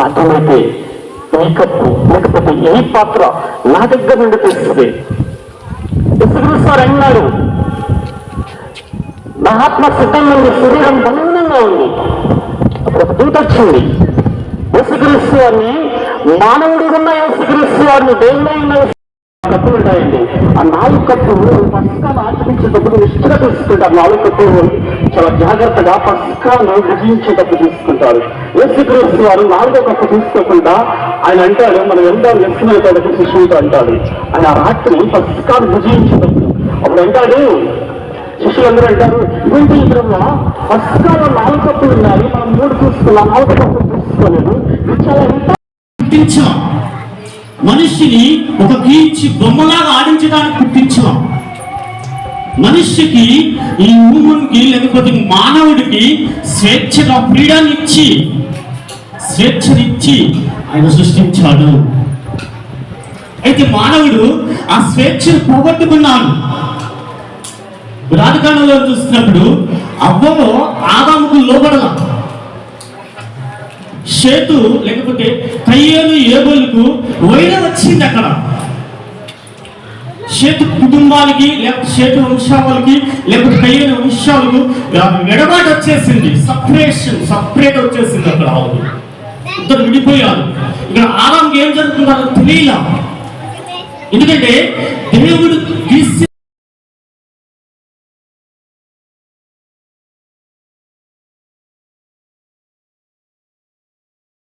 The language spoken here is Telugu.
సాధ్యమైతే కప్పు లేకపోతే ఏ పాత్ర నా దగ్గర నుండి తీస్తుంది? సార్ అన్నారు నా ఆత్మ సిద్ధంగా ఉంది శరీరం బలంగా ఉంది. అప్పుడు ఒక దూత వచ్చింది. యేసుక్రీస్తు వారిని మానవుడిగా ఉన్న యేసుక్రీస్తు వారిని దేవుడైన కప్పులు ఉంటాయండి. ఆ నాలుగు కప్పులు పసుకాలు ఆచరించేటప్పుడు నిష్ఠగా తీసుకుంటారు నాలుగు కప్పులు చాలా జాగ్రత్తగా పసుకాలను భుజించేటప్పుడు తీసుకుంటారు యేసుక్రీస్తు వారు నాలుగో కప్పు తీసుకోకుండా ఆయన అంటాడు మనం ఎంతో వ్యక్తిమైనటువంటి శిష్యులతో అంటాడు. ఆయన ఆ రాత్రి పసుకాలు భుజించేటప్పుడు అప్పుడు అంటాడు శిష్యులందరూ అంటారు ఇదేంటి ఈ బ్రహ్మ నాలుగు కప్పులు ఉన్నాయి. మనం మూడు తీసుకున్నాం నాలుగు కప్పులు తీసుకోలేదు చాలా మనిషిని ఒక కీర్చి బొమ్మలాగా ఆడించడానికి పుట్టించాం మనిషికి ఈ హ్యూమన్కి లేకపోతే మానవుడికి స్వేచ్ఛగా ఫ్రీడమ్ ఇచ్చి స్వేచ్ఛనిచ్చి ఆయన సృష్టించాడు. అయితే మానవుడు ఆ స్వేచ్ఛను పోగొట్టుకున్నాడు. రాజకాలంలో చూసినప్పుడు అవ్వలో ఆదాముకు లోబడల. షేతు లేకపోతే కయ్యేలు ఏబోలకు వైర వచ్చింది అక్కడ. షేతు కుటుంబానికి లేకపోతే షేతు వంశాలకి లేకపోతే కలిగిన వంశాలకు విడబాటు వచ్చేసింది. సపరేషన్ సపరేట్ వచ్చేసింది అక్కడ వాళ్ళు ఇద్దరు విడిపోయారు. ఇక్కడ ఆరాంకి ఏం జరుగుతుందో తెలియలా. ఎందుకంటే దేవుడు